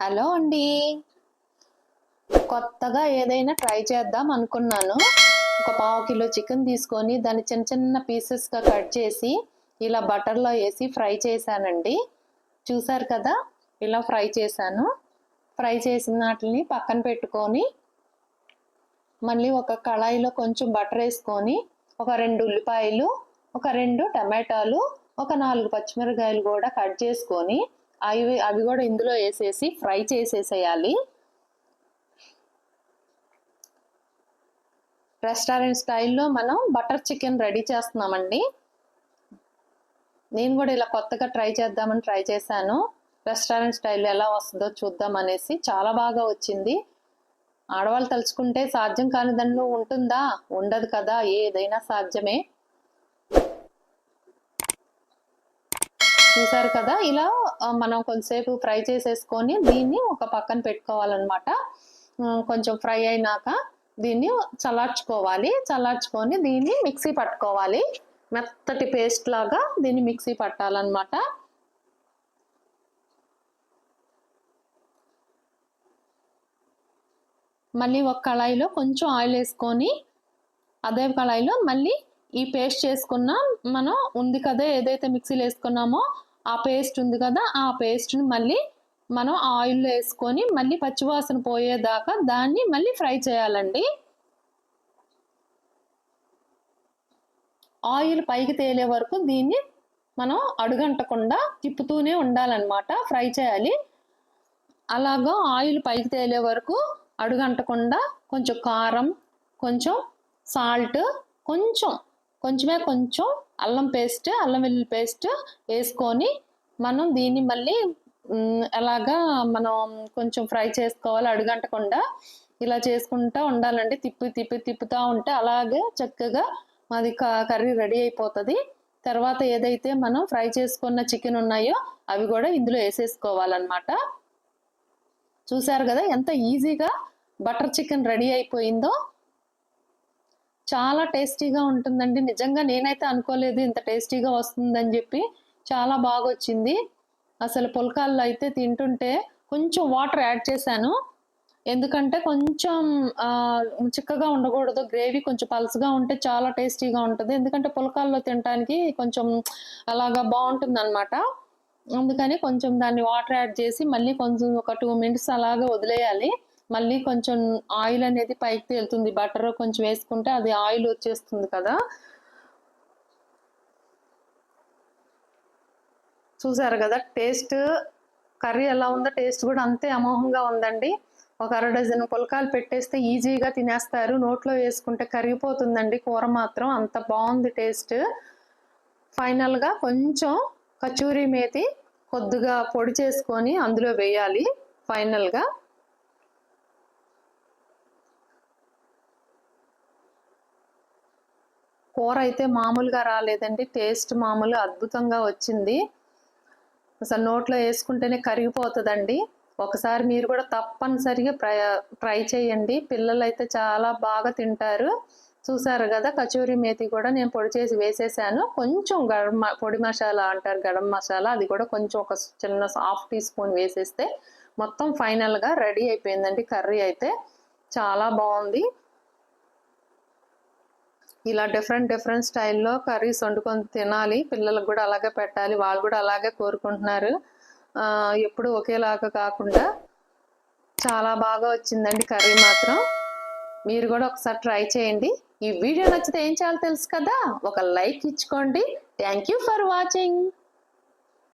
Hello అండి. కొత్తగా ఏదైనా ట్రై చేద్దాం అనుకున్నాను. ఒక పావు కిలో చికెన్ తీసుకొని దాన్ని చిన్న చిన్న పీసెస్గా కట్ చేసి ఇలా బటర్లో వేసి ఫ్రై చేశానండి. చూసారు కదా ఇలా ఫ్రై చేశాను. ఫ్రై చేసిన వాటిని పక్కన పెట్టుకొని మళ్ళీ ఒక కళాయిలో కొంచెం బటర్ వేసుకొని ఒక రెండు ఉల్లిపాయలు ఒక రెండు టమాటాలు ఒక నాలుగు పచ్చిమిరకాయలు కూడా కట్ చేసుకొని అవి అవి కూడా ఇందులో వేసేసి ఫ్రై చేసేసేయాలి. రెస్టారెంట్ స్టైల్లో మనం బటర్ చికెన్ రెడీ చేస్తున్నామండి. నేను కూడా ఇలా కొత్తగా ట్రై చేద్దామని ట్రై చేశాను. రెస్టారెంట్ స్టైల్లో ఎలా వస్తుందో చూద్దాం అనేసి చాలా బాగా వచ్చింది. ఆడవాళ్ళు తలుచుకుంటే సాధ్యం కానిదన్ను ఉంటుందా? ఉండదు కదా ఏదైనా సాధ్యమే. చూసారు కదా ఇలా మనం కొంతసేపు ఫ్రై చేసేసుకొని దీన్ని ఒక పక్కన పెట్టుకోవాలన్నమాట. కొంచెం ఫ్రై అయినాక దీన్ని చల్లార్చుకోవాలి. చల్లార్చుకొని దీన్ని మిక్సీ పట్టుకోవాలి. మెత్తటి పేస్ట్ లాగా దీన్ని మిక్సీ పట్టాలన్నమాట. మళ్ళీ ఒక కళాయిలో కొంచెం ఆయిల్ వేసుకొని అదే కళాయిలో మళ్ళీ ఈ పేస్ట్ చేసుకున్న మనం ఉంది కదా ఏదైతే మిక్సీలో వేసుకున్నామో ఆ పేస్ట్ ఉంది కదా ఆ పేస్ట్ని మళ్ళీ మనం ఆయిల్లో వేసుకొని మళ్ళీ పచ్చివాసన పోయేదాకా దాన్ని మళ్ళీ ఫ్రై చేయాలండి. ఆయిల్ పైకి తేలే వరకు దీన్ని మనం అడుగంటకుండా తిప్పుతూనే ఉండాలన్నమాట ఫ్రై చేయాలి. అలాగా ఆయిల్ పైకి తేలే వరకు అడుగంటకుండా కొంచెం కారం కొంచెం సాల్ట్ కొంచెం కొంచెమే కొంచెం అల్లం పేస్ట్ అల్లం వెల్లుల్లి పేస్ట్ వేసుకొని మనం దీన్ని మళ్ళీ అలాగా ఎలాగా మనం కొంచెం ఫ్రై చేసుకోవాలి అడుగంటకుండా. ఇలా చేసుకుంటా ఉండాలండి. తిప్పి తిప్పి తిప్పుతూ ఉంటే అలాగే చక్కగా మాది క- కర్రీ రెడీ అయిపోతుంది. తర్వాత ఏదైతే మనం ఫ్రై చేసుకున్న చికెన్ ఉన్నాయో అవి కూడా ఇందులో వేసేసుకోవాలన్నమాట. చూసారు కదా ఎంత ఈజీగా బటర్ చికెన్ రెడీ అయిపోయిందో? చాలా టేస్టీగా ఉంటుందండి. నిజంగా నేనైతే అనుకోలేదు ఇంత టేస్టీగా వస్తుందని చెప్పి చాలా బాగా వచ్చింది అసలు పుల్కాల్లో అయితే తింటుంటే కొంచెం వాటర్ యాడ్ చేశాను. ఎందుకంటే కొంచెం చిక్కగా ఉండకూడదు. గ్రేవీ కొంచెం పలుసుగా ఉంటే చాలా టేస్టీగా ఉంటుంది. ఎందుకంటే పులకాల్లో తినడానికి కొంచెం అలాగా బాగుంటుంది అనమాట అందుకని కొంచెం దాన్ని వాటర్ యాడ్ చేసి మళ్ళీ కొంచెం ఒక టూ మినిట్స్ అలాగా వదిలేయాలి. మళ్ళీ కొంచెం ఆయిల్ అనేది పైకి తేలుతుంది బటర్ కొంచెం వేసుకుంటే అది ఆయిల్ వచ్చేస్తుంది కదా. చూసారు కదా టేస్ట్ కర్రీ ఎలా ఉందో టేస్ట్ కూడా అంతే అమోహంగా ఉందండి. ఒక అర డజన్ పులకాలు పెట్టేస్తే ఈజీగా తినేస్తారు. నోట్లో వేసుకుంటే కరిగిపోతుందండి కూర మాత్రం. అంత బాగుంది టేస్ట్. ఫైనల్గా కొంచెం కచూరి మేతి కొద్దిగా పొడి చేసుకొని అందులో వేయాలి. ఫైనల్గా కూర అయితే మామూలుగా రాలేదండి. టేస్ట్ మామూలు అద్భుతంగా వచ్చింది. అసలు నోట్లో వేసుకుంటేనే కరిగిపోతుందండి. ఒకసారి మీరు కూడా తప్పనిసరిగా ట్రై ట్రై చేయండి. పిల్లలు అయితే చాలా బాగా తింటారు. చూసారు కదా కచూరి మేతి కూడా నేను పొడి చేసి వేసేసాను. కొంచెం గరం పొడి మసాలా అంటారు గరం మసాలా. అది కూడా కొంచెం ఒక చిన్న హాఫ్ టీ స్పూన్ వేసేస్తే మొత్తం ఫైనల్గా రెడీ అయిపోయిందండి కర్రీ అయితే. చాలా బాగుంది. ఇలా డిఫరెంట్ డిఫరెంట్ స్టైల్లో కర్రీస్ వండుకొని తినాలి. పిల్లలకు కూడా అలాగే పెట్టాలి. వాళ్ళు కూడా అలాగే కోరుకుంటున్నారు. ఎప్పుడు ఒకేలాగా కాకుండా చాలా బాగా వచ్చిందండి కర్రీ మాత్రం. మీరు కూడా ఒకసారి ట్రై చేయండి. ఈ వీడియో నచ్చితే ఏం చేయాలో తెలుసు కదా? ఒక లైక్ ఇచ్చుకోండి. Thank you for watching